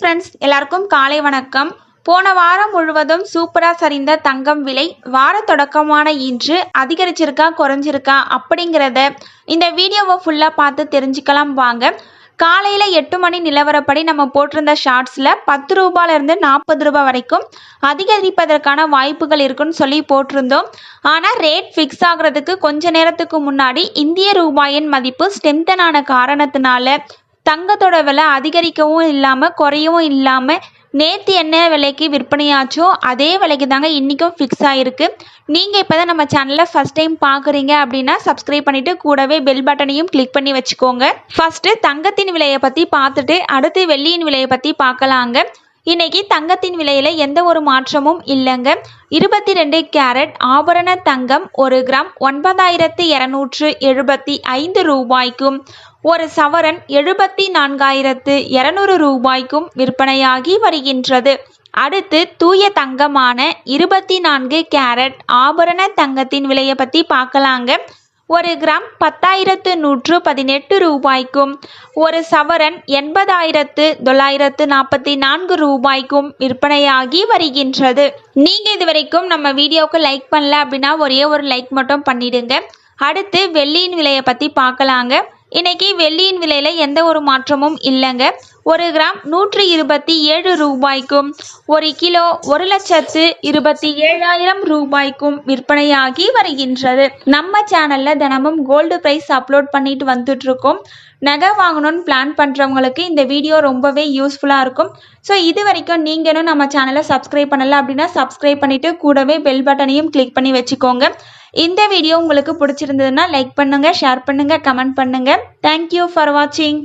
Friends எல்லாருக்கும் காலை வணக்கம். போன வாரம் முழுவதும் சூப்பராக சரிந்த தங்கம் விலை வார தொடக்கமான இன்று அதிகரிச்சிருக்கா குறைஞ்சிருக்கா அப்படிங்கிறத இந்த வீடியோவை ஃபுல்லாக பார்த்து தெரிஞ்சுக்கலாம் வாங்க. காலையில் எட்டு மணி நிலவரப்படி நம்ம போட்டிருந்த ஷார்ட்ஸில் பத்து ரூபாயிலிருந்து நாற்பது ரூபாய் வரைக்கும் அதிகரிப்பதற்கான வாய்ப்புகள் இருக்குன்னு சொல்லி போட்டிருந்தோம். ஆனால் ரேட் ஃபிக்ஸ் ஆகுறதுக்கு கொஞ்ச நேரத்துக்கு முன்னாடி இந்திய ரூபாயின் மதிப்பு ஸ்ட்ரென்தன் காரணத்தினால தங்கத்தோட விலை அதிகரிக்கவும் இல்லாமல் குறையவும் இல்லாமல் நேற்று என்ன விலைக்கு விற்பனையாச்சோ அதே விலைக்கு தாங்க இன்றைக்கும் ஃபிக்ஸ் ஆகிருக்கு நீங்கள் இப்போ தான் நம்ம சேனலில் ஃபஸ்ட் டைம் பார்க்குறீங்க அப்படின்னா சப்ஸ்கிரைப் பண்ணிவிட்டு கூடவே பெல் பட்டனையும் கிளிக் பண்ணி வச்சுக்கோங்க. ஃபஸ்ட்டு தங்கத்தின் விலையை பற்றி பார்த்துட்டு அடுத்து வெள்ளியின் விலையை பற்றி பார்க்கலாங்க. இன்னைக்கு தங்கத்தின் விலையில் எந்த ஒரு மாற்றமும் இல்லைங்க. இருபத்தி ரெண்டு கேரட் ஆபரண தங்கம் ஒரு கிராம் ஒன்பதாயிரத்து இரநூற்று எழுபத்தி ஐந்து ரூபாய்க்கும் ஒரு சவரன் எழுபத்தி நான்காயிரத்து இரநூறு ரூபாய்க்கும் விற்பனையாகி வருகின்றது. அடுத்து தூய தங்கமான இருபத்தி நான்கு கேரட் ஆபரண தங்கத்தின் விலையை பற்றி பார்க்கலாங்க. ஒரு கிராம் பத்தாயிரத்து நூற்று பதினெட்டு ரூபாய்க்கும் ஒரு சவரன் எண்பதாயிரத்து தொள்ளாயிரத்து நாற்பத்தி நான்கு ரூபாய்க்கும் விற்பனையாகி வருகின்றது. நீங்கள் இது வரைக்கும் நம்ம வீடியோவுக்கு லைக் பண்ணல அப்படின்னா ஒரே ஒரு லைக் மட்டும் பண்ணிடுங்க. அடுத்து வெள்ளியின் விலையை பற்றி பார்க்கலாங்க. இன்னைக்கு வெள்ளியின் விலையில் எந்த ஒரு மாற்றமும் இல்லைங்க. ஒரு கிராம் நூற்றி இருபத்தி ஏழு ரூபாய்க்கும் ஒரு கிலோ ஒரு லட்சத்து இருபத்தி ஏழாயிரம் ரூபாய்க்கும் விற்பனையாகி வருகின்றது. நம்ம சேனலில் தினமும் கோல்டு ப்ரைஸ் அப்லோட் பண்ணிட்டு வந்துட்டு இருக்கோம் நகை வாங்கணும்னு பிளான் பண்ணுறவங்களுக்கு இந்த வீடியோ ரொம்பவே யூஸ்ஃபுல்லாக இருக்கும். ஸோ இது வரைக்கும் நீங்களும் நம்ம சேனலை சப்ஸ்கிரைப் பண்ணல அப்படின்னா சப்ஸ்கிரைப் பண்ணிவிட்டு கூடவே பெல் பட்டனையும் கிளிக் பண்ணி வச்சுக்கோங்க. இந்த வீடியோ உங்களுக்கு பிடிச்சிருந்ததுன்னா லைக் பண்ணுங்கள் ஷேர் பண்ணுங்கள் கமெண்ட் பண்ணுங்கள் தேங்க்யூ ஃபார் வாட்சிங்